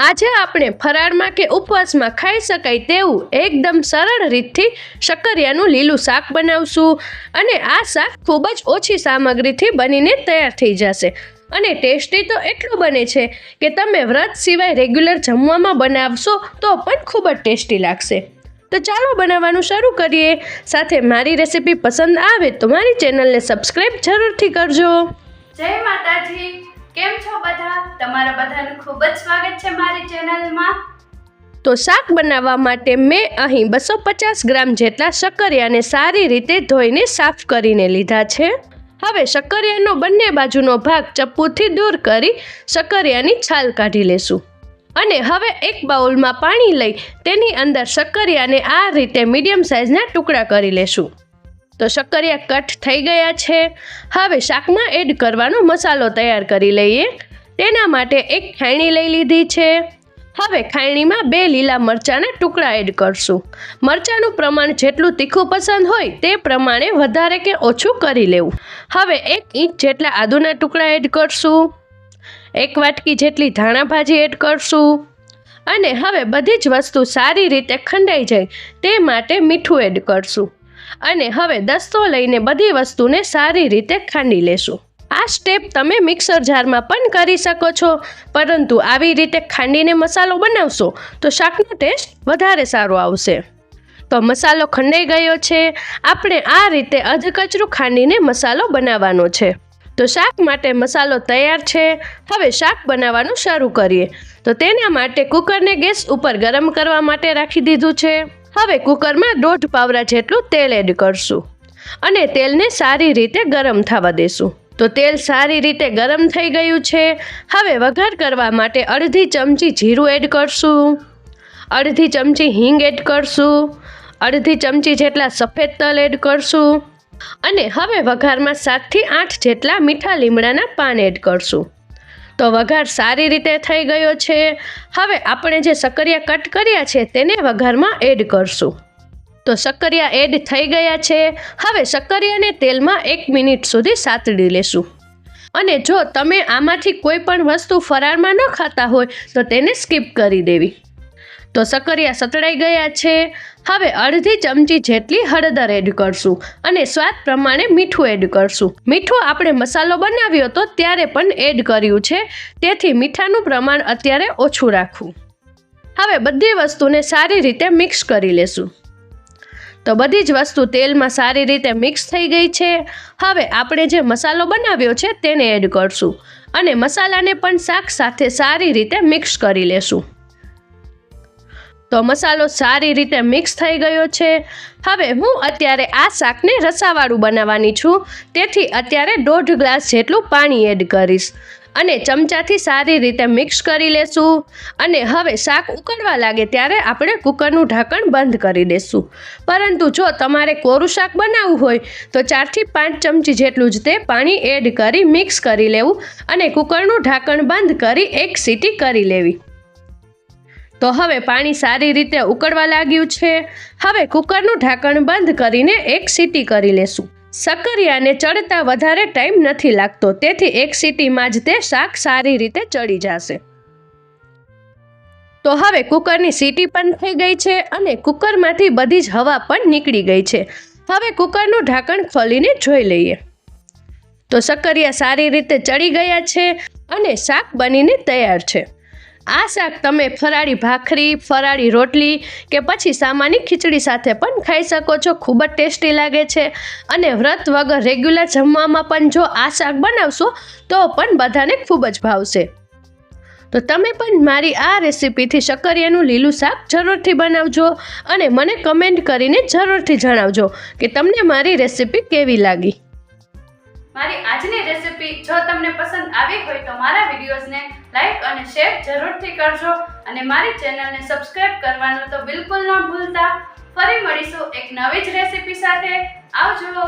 આજે આપણે ફરાળમાં કે ઉપવાસમાં ખાઈ શકાય તેવું એકદમ સરળ રીતથી શક્કરિયાનું લીલું શાક બનાવશું. અને આ શાક ખૂબ જ ઓછી સામગ્રીથી બનીને તૈયાર થઈ જશે. અને ટેસ્ટી તો એટલું બને છે કે તમે વ્રત સિવાય રેગ્યુલર જમવામાં બનાવશો તો પણ ખૂબ જ ટેસ્ટી લાગશે. તો ચાલો બનાવવાનું શરૂ કરીએ. સાથે મારી રેસિપી પસંદ આવે તો મારી ચેનલને સબસ્ક્રાઈબ જરૂરથી કરજો. જય માતાજી. કેમ છો બધા? તમારા બધાનું ખૂબ જ સ્વાગત છે મારી ચેનલમાં. તો શાક બનાવવા માટે મેં અહીં બસો પચાસ ગ્રામ જેટલા શક્કરિયાને સારી રીતે ધોઈને સાફ કરીને લીધા છે. હવે શક્કરિયાનો બંને બાજુનો ભાગ ચપ્પુથી દૂર કરી શક્કરિયાની છાલ કાઢી લેશું. અને હવે એક બાઉલમાં પાણી લઈ તેની અંદર શક્કરિયાને આ રીતે મીડિયમ સાઇઝના ટુકડા કરી લેશું. તો શક્કરિયા કટ થઈ ગયા છે. હવે શાકમાં એડ કરવાનો મસાલો તૈયાર કરી લઈએ. તેના માટે એક ખાયણી લઈ લીધી છે. હવે ખાયણીમાં બે લીલા મરચાંના ટુકડા એડ કરશું. મરચાંનું પ્રમાણ જેટલું તીખું પસંદ હોય તે પ્રમાણે વધારે કે ઓછું કરી લેવું. હવે એક ઇંચ જેટલા આદુના ટુકડા એડ કરશું. એક વાટકી જેટલી ધાણા ભાજી એડ કરશું. અને હવે બધી જ વસ્તુ સારી રીતે ખંડાઈ જાય તે માટે મીઠું એડ કરશું. અને હવે દસ્તો લઈને બધી વસ્તુને સારી રીતે ખાંડી લેશું. આ સ્ટેપ તમે મિક્સર જારમાં પણ કરી શકો છો, પરંતુ આવી રીતે ખાંડીને મસાલો બનાવશો તો શાકનો ટેસ્ટ વધારે સારો આવશે. તો મસાલો ખંડાઈ ગયો છે. આપણે આ રીતે અધકચરું ખાંડીને મસાલો બનાવવાનો છે. તો શાક માટે મસાલો તૈયાર છે. હવે શાક બનાવવાનું શરૂ કરીએ. તો તેના માટે કુકરને ગેસ ઉપર ગરમ કરવા માટે રાખી દીધું છે. હવે કુકરમાં દોઢ પાવરા જેટલું તેલ એડ કરશું અને તેલને સારી રીતે ગરમ થવા દેશું. તો તેલ સારી રીતે ગરમ થઈ ગયું છે. હવે વઘાર કરવા માટે અડધી ચમચી જીરું એડ કરશું. અડધી ચમચી હિંગ એડ કરશું. અડધી ચમચી જેટલા સફેદ તલ એડ કરશું. અને હવે વઘારમાં સાતથી આઠ જેટલા મીઠા લીમડાના પાન એડ કરશું. તો વઘાર સારી રીતે થઈ ગયો છે. હવે આપણે જે સક્કરિયા કટ કર્યા છે તેને વઘારમાં એડ કરશું. તો સક્કરિયા એડ થઈ ગયા છે. હવે સક્કરિયાને તેલમાં એક મિનિટ સુધી સાતડી લેશું. અને જો તમે આમાંથી કોઈ પણ વસ્તુ ફરાળમાં ન ખાતા હોય તો તેને સ્કીપ કરી દેવી. તો સકરિયા સતળાઈ ગયા છે. હવે અડધી ચમચી જેટલી હળદર એડ કરશું અને સ્વાદ પ્રમાણે મીઠું એડ કરશું. મીઠું આપણે મસાલો બનાવ્યો હતો ત્યારે પણ એડ કર્યું છે. તેથી મીઠાનું પ્રમાણ અત્યારે ઓછું રાખવું. હવે બધી વસ્તુને સારી રીતે મિક્સ કરી લેશું. તો બધી જ વસ્તુ તેલમાં સારી રીતે મિક્સ થઈ ગઈ છે. હવે આપણે જે મસાલો બનાવ્યો છે તેને એડ કરશું અને મસાલાને પણ શાક સાથે સારી રીતે મિક્સ કરી લેશું. તો મસાલો સારી રીતે મિક્સ થઈ ગયો છે. હવે હું અત્યારે આ શાકને રસાવાળું બનાવવાની છું. તેથી અત્યારે દોઢ ગ્લાસ જેટલું પાણી એડ કરીશ. અને ચમચાથી સારી રીતે મિક્સ કરી લેશું. અને હવે શાક ઉકળવા લાગે ત્યારે આપણે કુકરનું ઢાંકણ બંધ કરી દેશું. પરંતુ જો તમારે કોરું શાક બનાવવું હોય, તો ચારથી પાંચ ચમચી જેટલું જ તે પાણી એડ કરી મિક્સ કરી લેવું. અને કુકરનું ઢાંકણ બંધ કરી એક સીટી કરી લેવી. તો હવે પાણી સારી રીતે ઉકળવા લાગ્યું છે. હવે કુકરનું ઢાંકણ બંધ કરીને એક સીટી કરી લેશું. સક્કરિયાને ચડતા વધારે ટાઈમ નથી લાગતો, તેથી એક સીટીમાં જ તે શાક સારી રીતે ચડી જશે. તો હવે કુકરની સીટી પણ થઈ ગઈ છે અને કુકરમાંથી બધી જ હવા પણ નીકળી ગઈ છે. હવે કુકરનું ઢાંકણ ખોલીને જોઈ લઈએ. તો સક્કરિયા સારી રીતે ચડી ગયા છે અને શાક બનીને તૈયાર છે. આ શાક તમે ફરાળી ભાખરી, ફરાળી રોટલી કે પછી સામાન્ય ખીચડી સાથે પણ ખાઈ શકો છો. ખૂબ જ ટેસ્ટી લાગે છે. અને વ્રત વગર રેગ્યુલર જમવામાં પણ જો આ શાક બનાવશો, તો પણ બધાને ખૂબ જ ભાવશે. તો તમે પણ મારી આ રેસીપીથી શક્કરિયાનું લીલું શાક જરૂરથી બનાવજો અને મને કમેન્ટ કરીને જરૂરથી જણાવજો કે તમને મારી રેસીપી કેવી લાગી. મારી આજની રેસિપી જો તમને પસંદ આવી હોય તો મારા વિડીયોઝને લાઈક અને શેર જરૂરથી કરજો અને મારી ચેનલને સબસ્ક્રાઇબ કરવાનું તો બિલકુલ ન ભૂલતા. ફરી મળીશું એક નવી જ રેસિપી સાથે. આવજો.